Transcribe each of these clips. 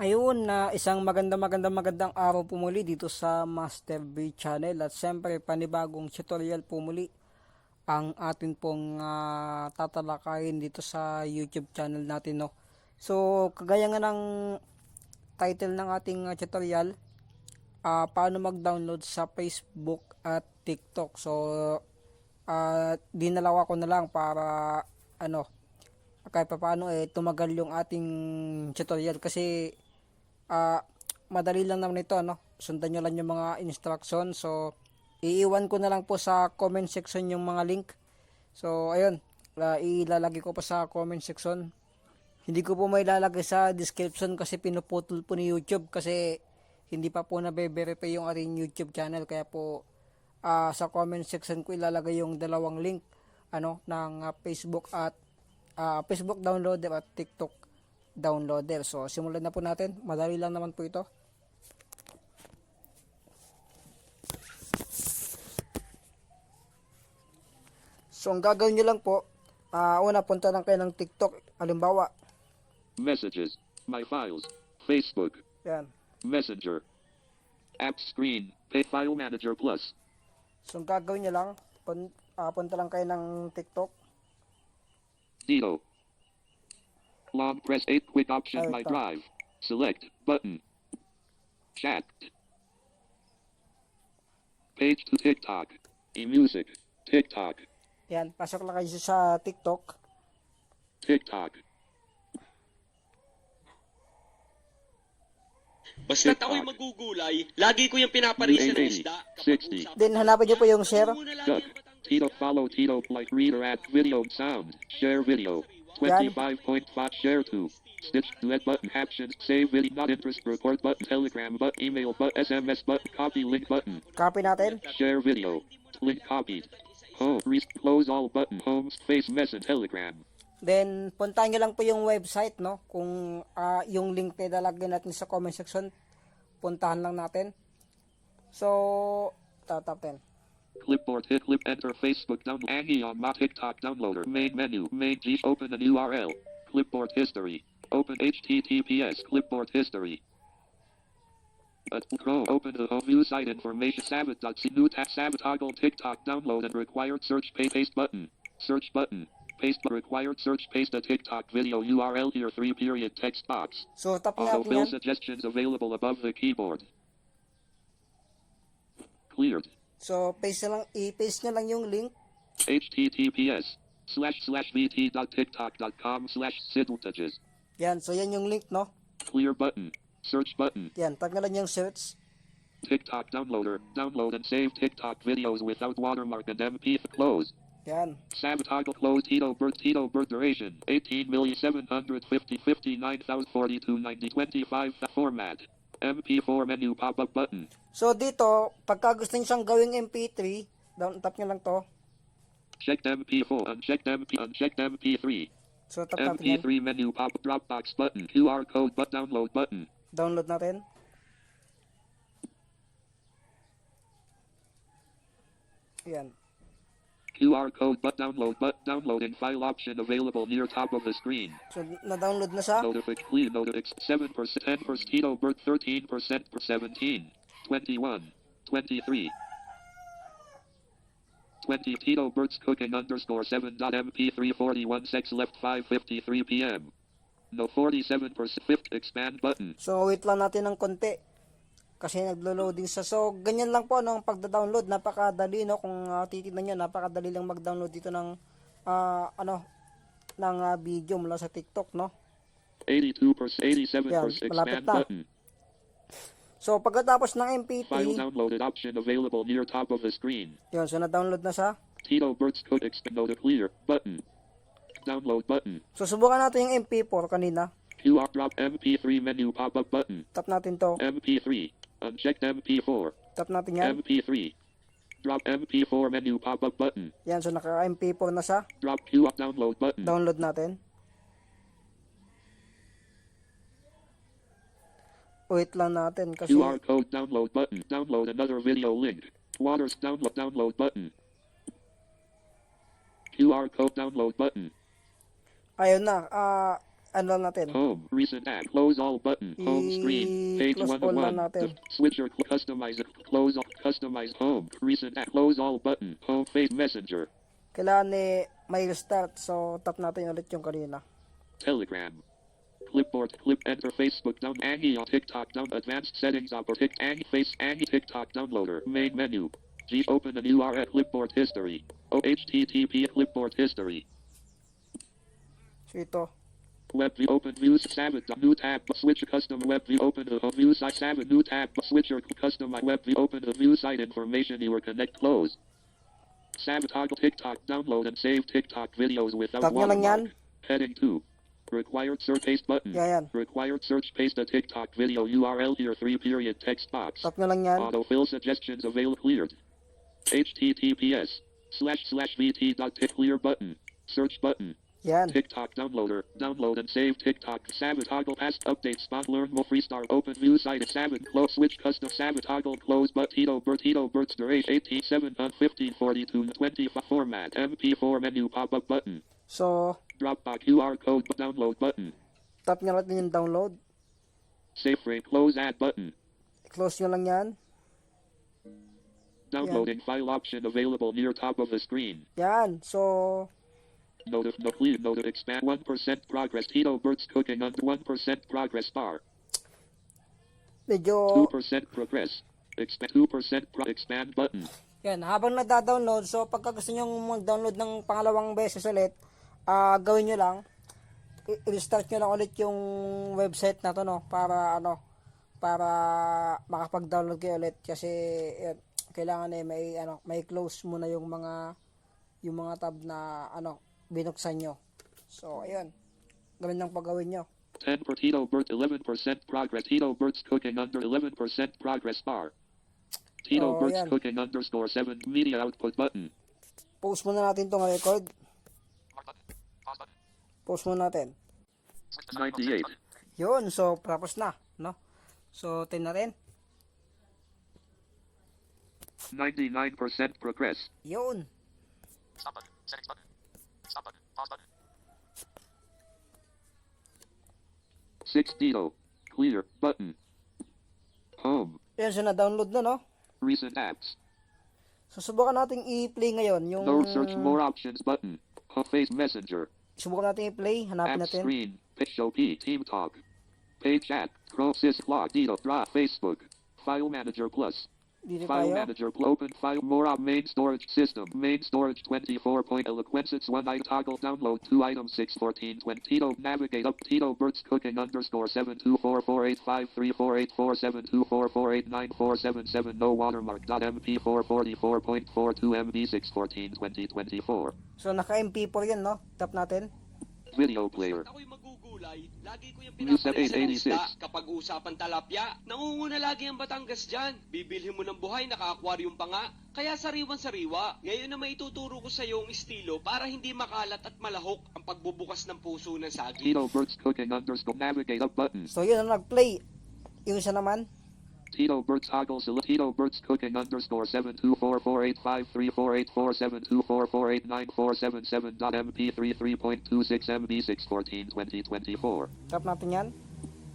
Ayun na isang maganda maganda magandang araw po muli dito sa Master B Channel at siyempre panibagong tutorial po muli ang atin pong ah, tatalakayin dito sa YouTube channel natin no. So kagaya nga ng title ng ating ah, tutorial ah, paano mag-download sa Facebook at TikTok. So ah, dinalawa ko na lang para ano kahit pa paano eh tumagal yung ating tutorial kasi ah madali lang naman ito no sundan nyo lang yung mga instruction. So iiwan ko na lang po sa comment section yung mga link. So ayun ah, ilalagay ko pa sa comment section. Hindi ko po may lalagay sa description kasi pinuputol po ni YouTube kasi hindi pa po nabe-verify yung ating YouTube channel. Kaya po ah, sa comment section ko ilalagay yung dalawang link ano ng ah, Facebook at ah, Facebook downloader at TikTok downloader. So simulan na po natin. Madali lang naman po ito. So ang gagawin nyo lang po, ah, una punta lang kayo ng TikTok. Halimbawa, Messages. My files. Facebook. yan. Messenger. App screen. Pay File Manager Plus. So ang gagawin nyo lang, pun, ah, punta lang kayo ng TikTok. Dito. Long press 8 quick option My. Drive. Select button. Chat. Page to TikTok. E-music. TikTok. Yan, pasok lang kayo sa TikTok. TikTok. TikTok. ako'y magugulay, lagi ko yung pinaparisan ng 80, isda. 60. Then hanapin nyo po yung share. Duck. Tito follow Tito like reader at video sound. Share video. 25.5 share to. Stitch let button actions save video not interest report button telegram button email button SMS button copy link button Copy natin. share video link copied home re- close all button home space message telegram Then, puntahan nyo lang po yung website, no? Kung ah, yung link na ilalagay natin sa comment section, puntahan lang natin. So, tatapin. Clipboard hit clip enter Facebook down Angie on my TikTok downloader main menu main G open an URL clipboard history open HTTPS clipboard history At Chrome, open the home view site information sabot.c new tab sabot toggle TikTok download and required search pay paste button. Search button. Paste required search paste a TikTok video URL here three period text box. So, tap natin Autofill yan. suggestions available above the keyboard. Cleared. So, paste na lang, i-paste nyo lang yung link. https slash slash vt.tiktok.com slash sidltages. Yan, so yan yung link, no? Clear button. Search button. Yan, tanggalan yung search. TikTok downloader. Download and save TikTok videos without watermark and MP close. Yan. Sabotage close Tito birth Tito birth duration 18,750 59,042 90 25 format MP4 menu pop-up button So, dito, pagka gusto nyo siyang gawing MP3, down, tap nyo lang to. checked MP4 unchecked MP unchecked MP3 So, tap natin yan. MP3 menu pop Dropbox button QR code but download button Download natin. Yan. QR code but download but downloading file option available near top of the screen So, na-download na siya. Notific clean notific 7% 10% Tito birth 13% per 17 21 23 20 Tito Bert's cooking underscore 7 dot MP 341 sex left 553 PM. No 47% fifth expand button. So, wait lang natin ng konti. Kasi naglo-loading sa So, ganyan lang po no, ang pagda-download. Napakadali, no? Kung uh, titignan nyo, napakadali lang mag-download dito ng, ah, ano, ng ah, video mula sa TikTok, no? 82%, 87% Yeah, malapit expand button. So, pagkatapos ng MP3, File downloaded option available near top of the screen. yun, so na-download na siya. Tito Bert's cook expand note clear button. Download button. So, subukan natin yung MP4 kanina. QR drop MP3 menu pop up button. Tap natin to. MP3. Unchecked MP4. Tap natin yan. MP3. Drop MP4 menu pop-up button. Yan, so naka-MP4 na siya. Drop QR download button. Download natin. Wait lang natin kasi QR code download button. Download another video link. Waters download download button. QR code download button. Ayun na, ah, ano lang natin. Home. Recent app. Close all button. Home screen. Page I-close 1 all lang 1. natin. Switcher. Customize. Close all. Customize home. Recent app. Close all button. Home face messenger. Kailangan eh, may restart. So, tap natin ulit yung kanina. Telegram. Clipboard. Clip. Enter Facebook. Down. Angie on TikTok. Down. Advanced settings. Upper tick. Angie face. Angie TikTok. Downloader. Main menu. G. Open a new URL. Clipboard history. O. HTTP. Clipboard history. Ito. Web view open views Savage new tab switch custom web view open a view site Savage new tab switcher custom web view open a view site information you are connect close. Toggle TikTok download and save TikTok videos without Tap nyo lang yan. watermark. Heading 2. Required search paste button. Yan, yan. Required search paste a TikTok video URL here 3 period text box. Tap nyo lang yan. Autofill suggestions avail cleared. HTTPS slash slash VT dot clear button. Search button. Yan. TikTok downloader. Download and save TikTok. Toggle past update spot learn more freestar open view site Savage close switch custom toggle close but Tito Bert Tito Bert's duration 18 7 on 15 42 20 format MP4 menu pop up button. So, Dropbox QR code download button. tap nyo natin yung download. Safe frame close add button. Close nyo lang yan. Downloading file option available near top of the screen. Yan. So, Note no please note expand 1% progress Tito Bert's cooking under 1% progress bar. medyo 2% progress. Expand 2% pro- expand button. Yan, habang nagda-download, so pagka gusto nyo mag-download ng pangalawang beses ulit, ah gawin nyo lang, i-restart nyo lang ulit yung website na to, no, para ano, para makapag-download kayo ulit kasi yan, kailangan eh may ano, may close muna yung mga yung mga tab na ano, binuksan nyo. So, ayun. Ganun lang pagawin nyo. 10 for Tito Bert 11% progress. Tito Bert's cooking under 11% progress bar. Tito Oh, Bert's yan. cooking underscore 7 media output button. Post muna natin tong record. Post muna natin. 98. Yun, so tapos na, no? So, tin natin. 99% progress. Yun. Six Tito. Clear button. Home. Yan, so na-download na, no? Recent apps. So, subukan natin i-play ngayon. Yung, No search more options button. Face messenger. Subukan natin i-play. Hanapin App natin. screen. Page show P. Team talk. Page chat. Chrome sys log Tito. Draw Facebook. File manager plus. Dito File tayo. manager pl- open file more op main storage system main storage 24 point eloquences 1 item toggle download 2 items 6 14 20 Tito navigate up Tito Bert's cooking underscore 7244853484724489477 no watermark dot mp4 44.42 mb 6 14 2024 So, naka-MP4 yan, no? Tap natin. video player Magugulay, lagi ko yung pinapalisan ng 886. isda. Kapag usapan talapya, nangunguna lagi ang Batangas dyan. Bibilhin mo ng buhay, naka-aquarium pa nga. Kaya sariwan-sariwa. Ngayon na maituturo ko sa iyo ang estilo para hindi makalat at malahok ang pagbubukas ng puso ng saging. Tito Bert's cooking underscore navigate up button So, yun, ang nag-play. Yung isa naman. Tito Burt's Hoggle Select Tito Burt's Cooking underscore 7244853484724489477 dot MP3 3.26 MB614 2024. Got nothing yan?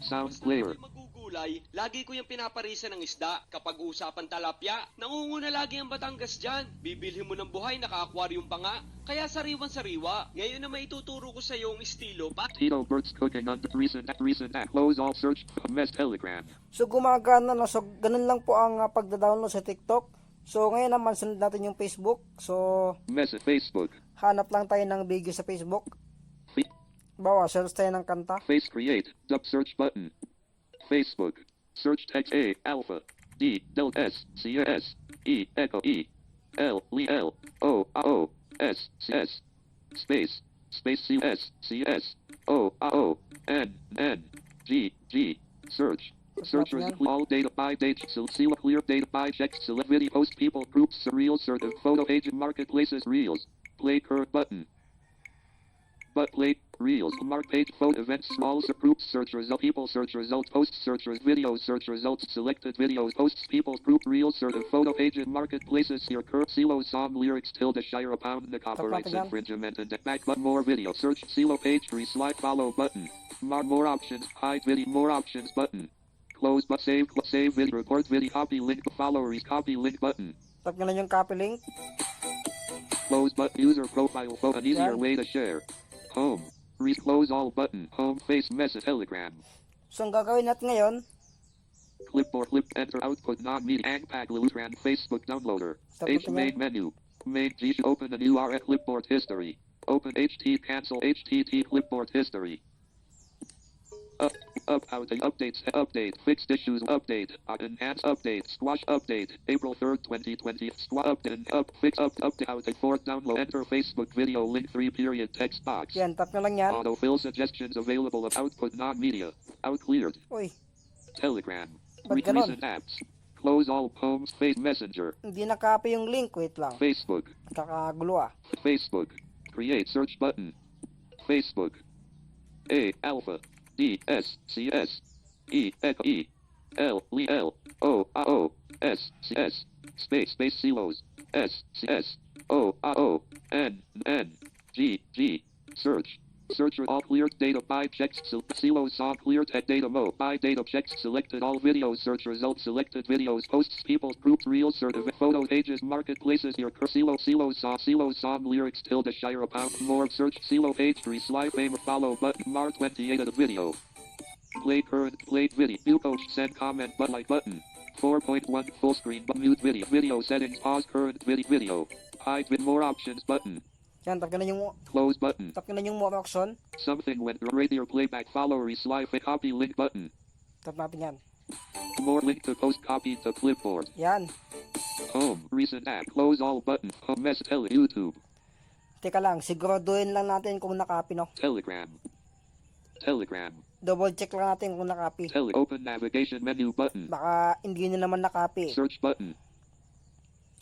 Sounds clear. Magugulay, lagi ko yung pinaparisan ng isda. Kapag usapan talapya, nangunguna lagi ang Batangas dyan. Bibilhin mo ng buhay, naka-aquarium pa nga. Kaya sariwan-sariwa. Ngayon na maituturo ko sa iyo ang estilo para Tito Bert's cooking under recent recent app close all search mess telegram. So, gumagana, no? So, ganun lang po ang uh, pagda-download sa TikTok. So, ngayon naman, sunod natin yung Facebook. So, Mess at Facebook. hanap lang tayo ng video sa Facebook. Bawa, search tayo ng kanta. Face create. Dub search button. Facebook. Search text A alpha D delta S C S E echo E L L L O O S C S space space C S C S O O N N G G search. Include all data by date, select seal clear data by checks, select video post people groups, surreal sort of photo page marketplaces reels. Play current button. But play Reels, mark page, photo events, small se- group search result, people search results, post search videos search results, selected videos, posts, people group, reels, search, photo page, and marketplaces, your current silo song lyrics, tilde, shire, pound, the copyrights infringement, and back, but more video, search, silo page, free, slide, follow button, more, more options, hide video, more options button, close, but save, cl- save video, report video, copy link, follow, re- copy link button. Tap nyo lang yung copy link. Close but user profile photo an easier Yan. way to share. Home. Re close all button. Home face message telegram. So, ang gagawin natin ngayon, Clipboard clip enter output non media Angpack Lutran Facebook downloader. H main menu. Main G open a new RF clipboard history. Open HT cancel HTT clipboard history. Up up out updates update fixed issues update uh, enhance update squash update April 3rd 2020 squash update up fix up update out fourth download enter Facebook video link 3 period text box yan, tap nyo lang yan. autofill suggestions available of output non-media out cleared Uy, Telegram. Ba't recent apps. Close all poems, Face Messenger. hindi na-copy yung link. Wait lang. Facebook. Kakagulo ah. Facebook. Create search button. Facebook. A Alpha. D S C S. E E. L L L O A O S C S. Space space silos. S C S. O A O N N G G. Search. Searcher all clear data by checks sil- silo saw clear tech data mode by data checks selected all videos search results selected videos posts people groups search of photo pages marketplaces your cur- silo silo saw silo song lyrics tilde shire pound more search silo page three slide fame follow button mar 28 of the video. Play current play video view coach send comment but like button. 4.1 full screen but mute video video settings pause current video video. Hide with more options button Yan, tap nyo lang yung, close button tap nyo lang yung more option. Something went radio playback follow slide copy link button. Tap natin yan. More link to post copy to clipboard. Yan. Home. Recent app. Close all button. Home mess tele YouTube. Teka lang, siguraduhin lang natin kung na-copy, no? Telegram. Telegram. Double check lang natin kung na-copy. Tele open navigation menu button. Baka hindi nyo naman na-copy. Search button.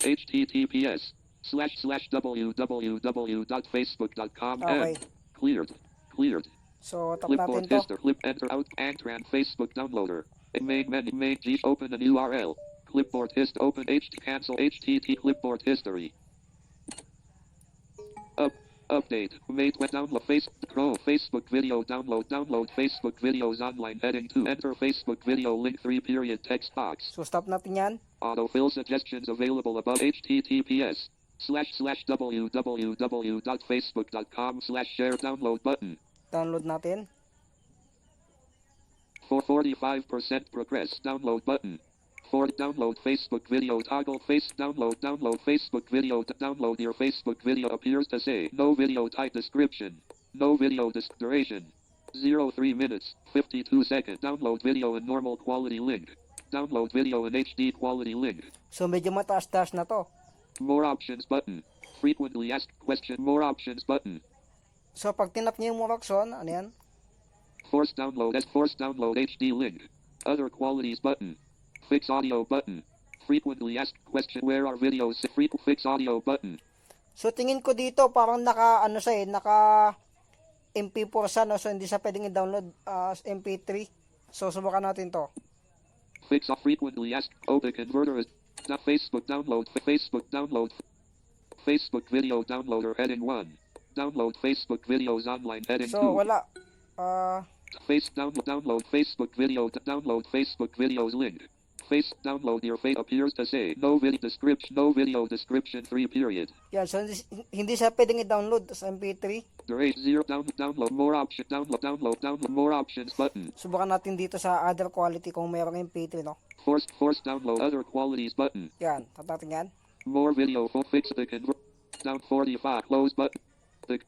HTTPS slash slash www.facebook.com ah, Okay. and cleared. Cleared. So, tap Clipboard natin to. history. Clip enter out Antran Facebook downloader. Main menu. Main G. Open a new URL. Clipboard hist. Open HT. Cancel HTT. Clipboard history. Up. Update. Made when download face Chrome Facebook video download download Facebook videos online heading to enter Facebook video link 3 period text box So, stop natin yan. autofill suggestions available above https slash slash www.facebook.com slash share download button Download natin. For 45% progress. Download button. For download Facebook video toggle face download download Facebook video to download your Facebook video appears to say no video type description. No video dis- duration. 03 minutes 52 seconds. Download video in normal quality link. Download video in HD quality link. So, medyo mataas-taas na to. More options button. Frequently asked question more options button. So, pag tinap nyo yung more option, ano yan? Force download as force download HD link. Other qualities button. Fix audio button. Frequently asked question where are videos frequent fix audio button. So, tingin ko dito, parang naka, ano siya eh, naka MP4 siya, no? So, hindi siya pwedeng i-download as MP3. So, subukan natin to. Fix a frequently asked open converter is not Facebook download fa- Facebook download Facebook video downloader heading 1. Download Facebook videos online heading So, 2. wala. Ah, Face download download Facebook video download Facebook videos link. Face download your face appears to say no video description no video description 3 period. yan. So, hindi, hindi siya pwedeng i-download as MP3. Duration zero down download more options download download download more options button. Subukan natin dito sa other quality kung mayroong MP3, no? Force force download other qualities button. Yan. Tap natin yan. More video for fix the convert down 45 close button. The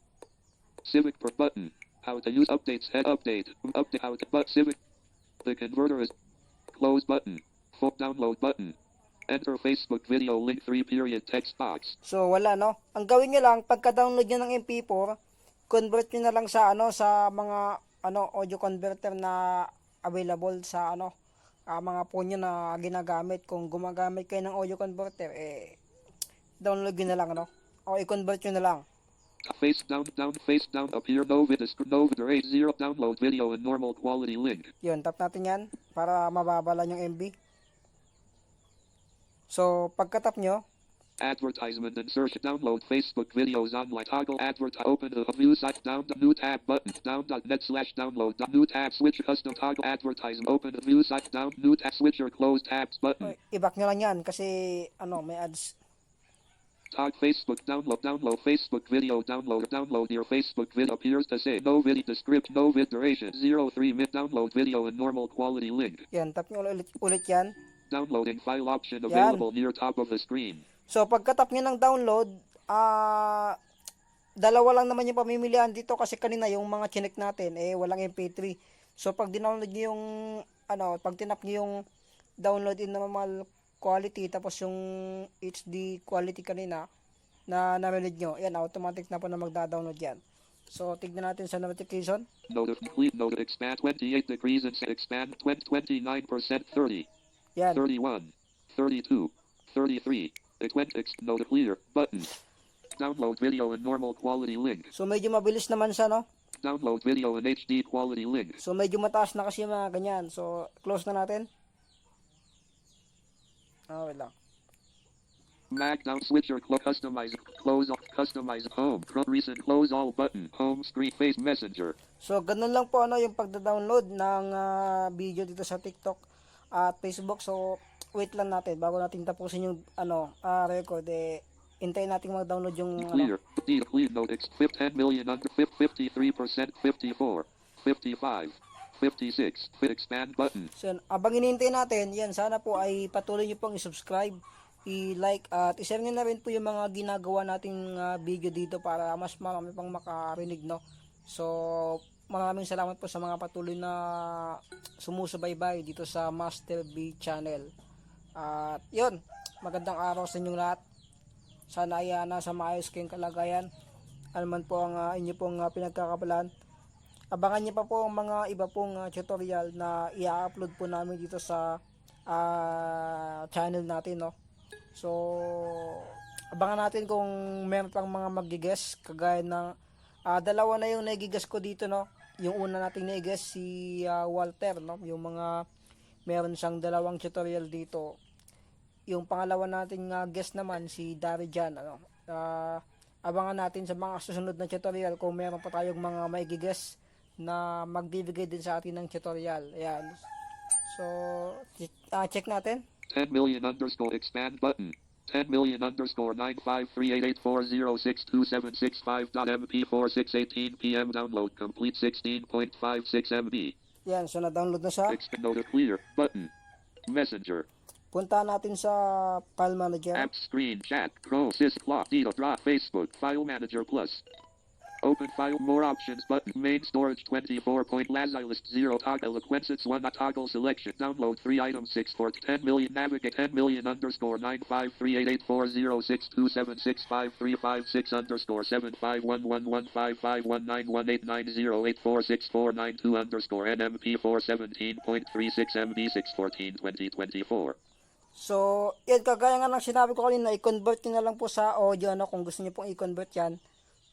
civic per button. How to use updates head update update how to but civic the converter is close button. Full download button. Enter Facebook video link 3 period text box. So, wala, no? Ang gawin nyo lang, pagka-download nyo ng MP4, convert nyo na lang sa, ano, sa mga, ano, audio converter na available sa, ano, ah, mga phone nyo na ginagamit. Kung gumagamit kayo ng audio converter, eh, download nyo na lang, no? O, i-convert nyo na lang. Face down, down, face down, appear, no vid, no vid, 0, download video in normal quality link. Yun, tap natin yan para mababalan yung MB. So, pagka-tap nyo, Advertisement insertion, download Facebook videos online, toggle advert, open the view site, down the new tab button, down.net slash download, the new tab, switch custom toggle advertisement, open the view site, down, new tab, switch or close tabs button. i-back nyo lang yan kasi ano, may ads. Tog Facebook download download Facebook video download download your Facebook vid appears to say no video descript no vid duration 03 minute download video in normal quality link. Yan, tap nyo ulit, ulit yan. Downloading file option available near top of the screen. So, pagka-tap nyo ng download, ah, dalawa lang naman yung pamimilian dito kasi kanina yung mga chinek natin, eh, walang MP3. So, pag dinownload nyo yung, ano, pag tinap nyo yung download in normal quality, tapos yung HD quality kanina, na narinig nyo, yan, automatic na po na magda-download yan. So, tignan natin sa notification. Note of complete note expand 28 degrees and expand 20, 29% 30 Yan. 31 32 33 20 ex- note clear button. Download video in normal quality link. So, medyo mabilis naman siya, no? Download video in HD quality link. So, medyo mataas na kasi mga ganyan. So, close na natin. Ah, wait lang. Mag down switcher clo- customize close off customize home Cro- recent close all button home screen face messenger So, ganun lang po ano yung pagda-download ng ah, video dito sa TikTok at Facebook. So, wait lang natin bago natin tapusin yung ano, ah, record eh hintayin natin mag-download yung ano. clear D clear note ex fif- 10 million under fif- 53% 54 55 56 fit expand button So, abang hinihintay natin, yan, sana po ay patuloy nyo pong i-subscribe, i-like, at i-share nyo na rin po yung mga ginagawa nating ah, video dito para mas marami pang makarinig, no? So, maraming salamat po sa mga patuloy na sumusubaybay dito sa Master B Channel. At yun, magandang araw sa inyong lahat. Sana ay ah, nasa maayos kayong kalagayan. Ano man po ang ah, inyo pong ah, pinagkakabalan. Abangan niyo pa po ang mga iba pong ah, tutorial na i-upload po namin dito sa ah, channel natin, no. So, abangan natin kung meron pang mga magigess kagaya ng ah, dalawa na yung nagigas ko dito, no. Yung una nating nagigas si ah, Walter, no. Yung mga meron siyang dalawang tutorial dito. Yung pangalawa nating ah, guest naman si Darijan, ano. Ah, abangan natin sa mga susunod na tutorial kung meron pa tayong mga maigigess na magbibigay din sa atin ng tutorial. Ayan. So, ah, check natin. 10 million underscore expand button 10 million underscore 95384062765.mp4618 p.m. download complete 16.56 MB Yan, so na-download na siya. expand note clear button messenger Punta natin sa file manager. App screen, chat, Chrome, Sysclock, Dito, Drop, Facebook, File Manager Plus. Open file, more options button, main storage 24 point Lazi list 0 toggle eloquences 1 toggle selection, download 3 items 6 for 10 million, navigate 10 million underscore 953884062765356 underscore 7511155191890846492 underscore NMP 417.36 MB 614 2024. So, yan, kagaya nga ng sinabi ko kanina, i-convert nyo na lang po sa audio, no? Kung gusto nyo pong i-convert yan.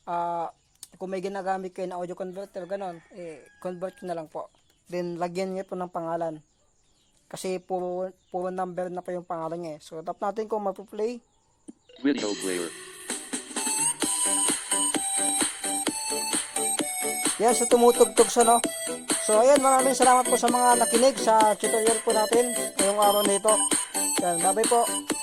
Ah, kung may ginagamit kayo na audio converter, ganon, eh, convert na lang po. Then, lagyan nyo po ng pangalan. Kasi puro, puro number na pa yung pangalan niya eh. So, tap natin kung mapu-play. Video player. Yan, so tumutugtog siya, no? So, ayan, maraming salamat po sa mga nakinig sa tutorial po natin ngayong araw na ito. Yan, bye-bye po.